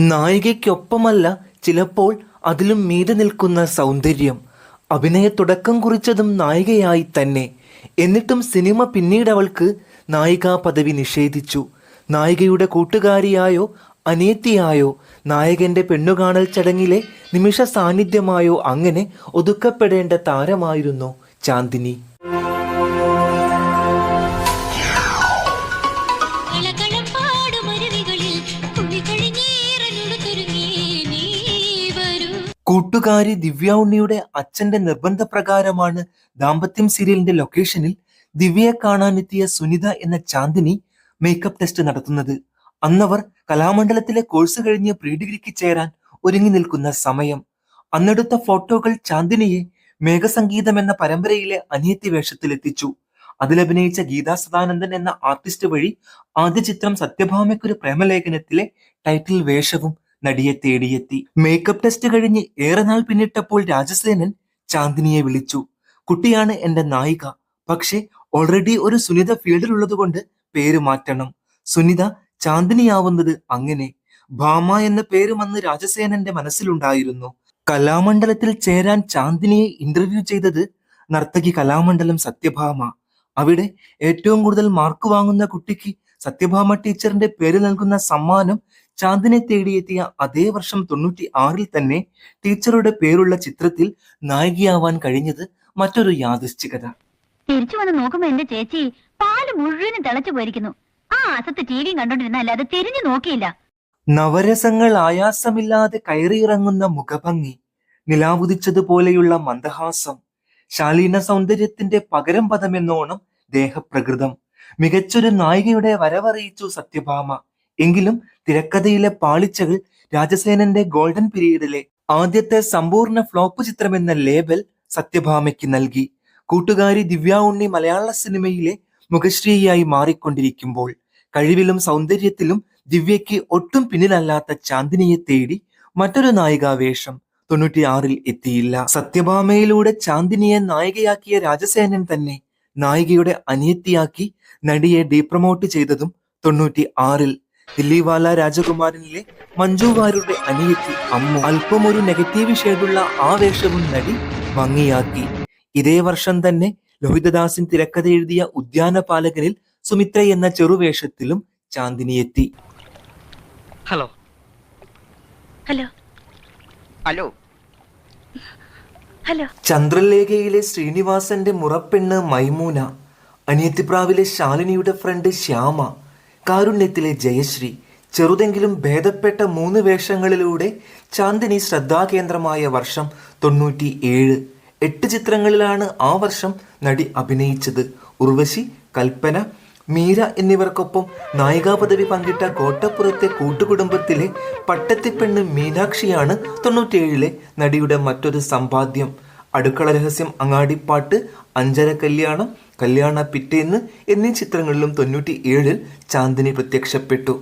നായികയ്ക്കൊപ്പമല്ല ചിലപ്പോൾ അതിലും മീതെ നിൽക്കുന്ന സൗന്ദര്യം. അഭിനയ തുടക്കം കുറിച്ചതും നായികയായി തന്നെ. എന്നിട്ടും സിനിമ പിന്നീട് അവൾക്ക് നായികാ പദവി നിഷേധിച്ചു. നായികയുടെ കൂട്ടുകാരിയായോ അനിയത്തിയായോ നായകന്റെ പെണ്ണുകാണൽ ചടങ്ങിലെ നിമിഷ സാന്നിധ്യമായോ അങ്ങനെ ഒതുക്കപ്പെടേണ്ട താരമായിരുന്നു ചാന്ദിനി. കൂട്ടുകാരി ദിവ്യ ഉണ്ണിയുടെ അച്ഛന്റെ നിർബന്ധപ്രകാരമാണ് ദാമ്പത്യം സീരിയലിന്റെ ലൊക്കേഷനിൽ ദിവ്യയെ കാണാനെത്തിയ സുനിത എന്ന ചാന്ദിനി മേക്കപ്പ് ടെസ്റ്റ് നടത്തുന്നത്. അന്നവർ കലാമണ്ഡലത്തിലെ കോഴ്സ് കഴിഞ്ഞ് പ്രീ ഡിഗ്രിക്ക് ചേരാൻ ഒരുങ്ങി നിൽക്കുന്ന സമയം. അന്നെടുത്ത ഫോട്ടോകൾ ചാന്ദിനിയെ മേഘസംഗീതം എന്ന പരമ്പരയിലെ അനിയത്തി വേഷത്തിലെത്തിച്ചു അതിലഭിനയിച്ച ഗീതാ സദാനന്ദൻ എന്ന ആർട്ടിസ്റ്റ് വഴി ആദ്യ ചിത്രം സത്യഭാമയ്ക്കൊരു പ്രേമലേഖനത്തിലെ ടൈറ്റിൽ വേഷവും നടിയെ തേടിയെത്തി. മേക്കപ്പ് ടെസ്റ്റ് കഴിഞ്ഞ് ഏറെ നാൾ പിന്നിട്ടപ്പോൾ രാജസേനൻ ചാന്ദിനിയെ വിളിച്ചു. കുട്ടിയാണ് എന്റെ നായിക. പക്ഷെ ഓൾറെഡി ഒരു സുനിത ഫീൽഡിലുള്ളതുകൊണ്ട് പേര് മാറ്റണം. സുനിത ചാന്ദിനിയാവുന്നത് അങ്ങനെ. ഭാമ എന്ന പേരും അന്ന് രാജസേനന്റെ മനസ്സിലുണ്ടായിരുന്നു. കലാമണ്ഡലത്തിൽ ചേരാൻ ചാന്ദിനിയെ ഇന്റർവ്യൂ ചെയ്തത് നർത്തകി കലാമണ്ഡലം സത്യഭാമ. അവിടെ ഏറ്റവും കൂടുതൽ മാർക്ക് വാങ്ങുന്ന കുട്ടിക്ക് സത്യഭാമ ടീച്ചറിന്റെ പേര് നൽകുന്ന സമ്മാനം ചാന്ദിനെ തേടിയെത്തിയ അതേ വർഷം തൊണ്ണൂറ്റി ആറിൽ തന്നെ ടീച്ചറുടെ പേരുള്ള ചിത്രത്തിൽ നായികയാവാൻ കഴിഞ്ഞത് മറ്റൊരു യാദൃശ്ചികത തിരിച്ചു വന്ന് നോക്കുമ്പോ എന്റെ ചേച്ചി പാൽ മുഴുവനും തിളച്ചു പോയിരിക്കുന്നു. ആ അസത്ത് കണ്ടോണ്ടിരുന്ന അല്ലാതെ തിരിഞ്ഞു നോക്കിയില്ല. നവരസങ്ങൾ ആയാസമില്ലാതെ കയറിയിറങ്ങുന്ന മുഖഭംഗി നിലാവുദിച്ചതുപോലെയുള്ള മന്ദഹാസം ശാലീന സൗന്ദര്യത്തിന്റെ പകരം പദമെന്നോണം ദേഹപ്രകൃതം മികച്ചൊരു നായികയുടെ വരവറിയിച്ചു സത്യഭാമ എങ്കിലും തിരക്കഥയിലെ പാളിച്ചകൾ രാജസേനന്റെ ഗോൾഡൻ പീരീഡിലെ ആദ്യത്തെ സമ്പൂർണ ഫ്ലോപ്പ് ചിത്രമെന്ന ലേബൽ സത്യഭാമയ്ക്ക് നൽകി. കൂട്ടുകാരി ദിവ്യ ഉണ്ണി മലയാള സിനിമയിലെ മുഖശ്രീയായി മാറിക്കൊണ്ടിരിക്കുമ്പോൾ കഴിവിലും സൗന്ദര്യത്തിലും ദിവ്യയ്ക്ക് ഒട്ടും പിന്നിലല്ലാത്ത ചാന്ദിനിയെ തേടി മറ്റൊരു നായികാവേഷം തൊണ്ണൂറ്റിയാറിൽ എത്തിയില്ല. സത്യഭാമയിലൂടെ ചാന്ദിനിയെ നായികയാക്കിയ രാജസേനൻ തന്നെ നായികയുടെ അനിയത്തിയാക്കി നടിയെ ഡീപ്രമോട്ട് ചെയ്തതും തൊണ്ണൂറ്റി ആറിൽ ദില്ലിവാല രാജകുമാരനിലെ മഞ്ജു വാര്യരുടെ അനിയത്തി അമ്മു അല്പം ഒരു നെഗറ്റീവ് ഷെയ്ഡുള്ള ആ വേഷവും നടി ഭംഗിയാക്കി. ഇതേ വർഷം തന്നെ ലോഹിതദാസിൻ തിരക്കഥ എഴുതിയ ഉദ്യാനപാലകനിൽ സുമിത്ര എന്ന ചെറുവേഷത്തിലും ചാന്ദിനി എത്തി ഹലോ. ഹലോ. ഹലോ. ഹലോ. ചന്ദ്രലേഖയിലെ ശ്രീനിവാസന്റെ മുറപ്പെണ്ണ് മൈമൂന അനിയത്തിപ്രാവിലെ ശാലിനിയുടെ ഫ്രണ്ട് ശ്യാമ കാരുണ്യത്തിലെ ജയശ്രീ ചെറുതെങ്കിലും ഭേദപ്പെട്ട മൂന്ന് വേഷങ്ങളിലൂടെ ചാന്ദിനി ശ്രദ്ധാകേന്ദ്രമായ വർഷം തൊണ്ണൂറ്റി ഏഴ് എട്ട് ചിത്രങ്ങളിലാണ് ആ വർഷം നടി അഭിനയിച്ചത്. ഉർവശി കൽപ്പന മീര എന്നിവർക്കൊപ്പം നായികാ പദവി പങ്കിട്ട കോട്ടപ്പുറത്തെ കൂട്ടുകുടുംബത്തിലെ പട്ടത്തിപ്പെണ്ണ് മീനാക്ഷിയാണ് തൊണ്ണൂറ്റിയേഴിലെ നടിയുടെ മറ്റൊരു സമ്പാദ്യം. അടുക്കള രഹസ്യം അങ്ങാടിപ്പാട്ട് അഞ്ചര കല്യാണം കല്യാണ പിറ്റേന്ന് എന്നീ ചിത്രങ്ങളിലും തൊണ്ണൂറ്റി ഏഴിൽ ചാന്ദിനി പ്രത്യക്ഷപ്പെട്ടു.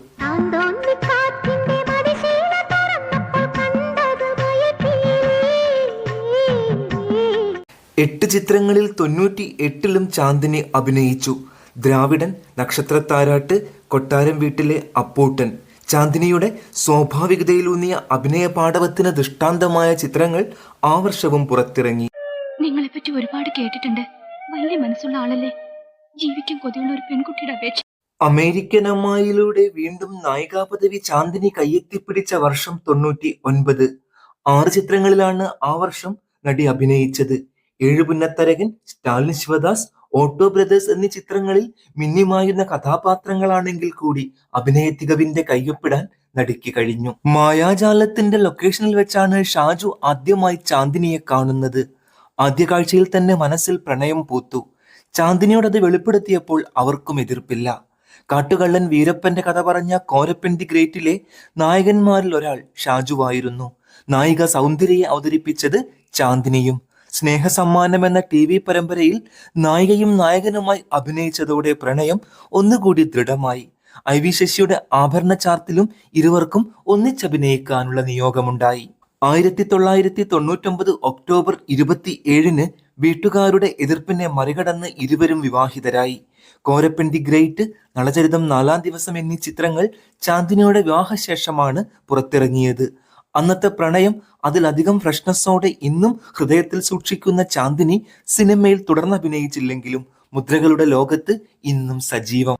എട്ട് ചിത്രങ്ങളിൽ തൊണ്ണൂറ്റി എട്ടിലും ചാന്ദിനി അഭിനയിച്ചു. ദ്രാവിഡൻ നക്ഷത്രത്താരാട്ട് കൊട്ടാരം വീട്ടിലെ അപ്പൂട്ടൻ. ചാന്ദിനിയുടെ സ്വാഭാവികതയിലൂന്നിയ അഭിനയ പാഠവത്തിന് ദൃഷ്ടാന്തമായ ചിത്രങ്ങൾ ആ വർഷവും പുറത്തിറങ്ങി. നിങ്ങളെപ്പറ്റി ഒരുപാട് കേട്ടിട്ടുണ്ട്. വലിയ മനസ്സുള്ള ആളല്ലേ. ജീവിക്കാൻ കൊതിയുള്ള ഒരു പെൺകുട്ടിയുടെ അപേക്ഷ അമേരിക്കൻ അമ്മായിലൂടെ വീണ്ടും നായികാ പദവി ചാന്ദിനി കയ്യെത്തിപ്പിടിച്ച വർഷം തൊണ്ണൂറ്റി ഒൻപത് ആറ് ചിത്രങ്ങളിലാണ് ആ വർഷം നടി അഭിനയിച്ചത്. ഏഴു Punnatharakan Stalin Sivadas auto brothers എന്നീ ചിത്രങ്ങളിൽ മിന്നിമായുന്ന കഥാപാത്രങ്ങളാണെങ്കിൽ കൂടി അഭിനയ തികവിന്റെ കയ്യൊപ്പിടാൻ നടിക്ക് കഴിഞ്ഞു. മായാജാലത്തിന്റെ ലൊക്കേഷനിൽ വെച്ചാണ് ഷാജു ആദ്യമായി ചാന്ദിനിയെ കാണുന്നത്. ആദ്യ കാഴ്ചയിൽ തന്നെ മനസ്സിൽ പ്രണയം പൂത്തു. ചാന്ദിനിയോട് അത് വെളിപ്പെടുത്തിയപ്പോൾ അവർക്കും എതിർപ്പില്ല. കാട്ടുകള്ളൻ വീരപ്പന്റെ കഥ പറഞ്ഞ കോരപ്പൻ ദി ഗ്രേറ്റിലെ നായകന്മാരിൽ ഒരാൾ ഷാജുവായിരുന്നു. നായിക സൗന്ദര്യയെ അവതരിപ്പിച്ചത് ചാന്ദിനിയും. സ്നേഹസമ്മാനം എന്ന ടി വി പരമ്പരയിൽ നായികയും നായകനുമായി അഭിനയിച്ചതോടെ പ്രണയം ഒന്നുകൂടി ദൃഢമായി. ഐ വി ശശിയുടെ ആഭരണ ചാർത്തിലും ഇരുവർക്കും ഒന്നിച്ചഭിനയിക്കാനുള്ള നിയോഗമുണ്ടായി. ആയിരത്തി തൊള്ളായിരത്തി തൊണ്ണൂറ്റൊമ്പത് ഒക്ടോബർ ഇരുപത്തി ഏഴിന് വീട്ടുകാരുടെ എതിർപ്പിനെ മറികടന്ന് ഇരുവരും വിവാഹിതരായി. കോരപ്പൻ ദി ഗ്രേറ്റ് നളചരിതം നാലാം ദിവസം എന്നീ ചിത്രങ്ങൾ ചാന്ദിനിയുടെ വിവാഹശേഷമാണ് പുറത്തിറങ്ങിയത്. അന്നത്തെ പ്രണയം അതിലധികം ഫ്രഷ്നസ്സോടെ ഇന്നും ഹൃദയത്തിൽ സൂക്ഷിക്കുന്ന ചാന്ദിനി സിനിമയിൽ തുടർന്ന് തുടർന്നഭിനയിച്ചില്ലെങ്കിലും മുദ്രകളുടെ ലോകത്ത് ഇന്നും സജീവം.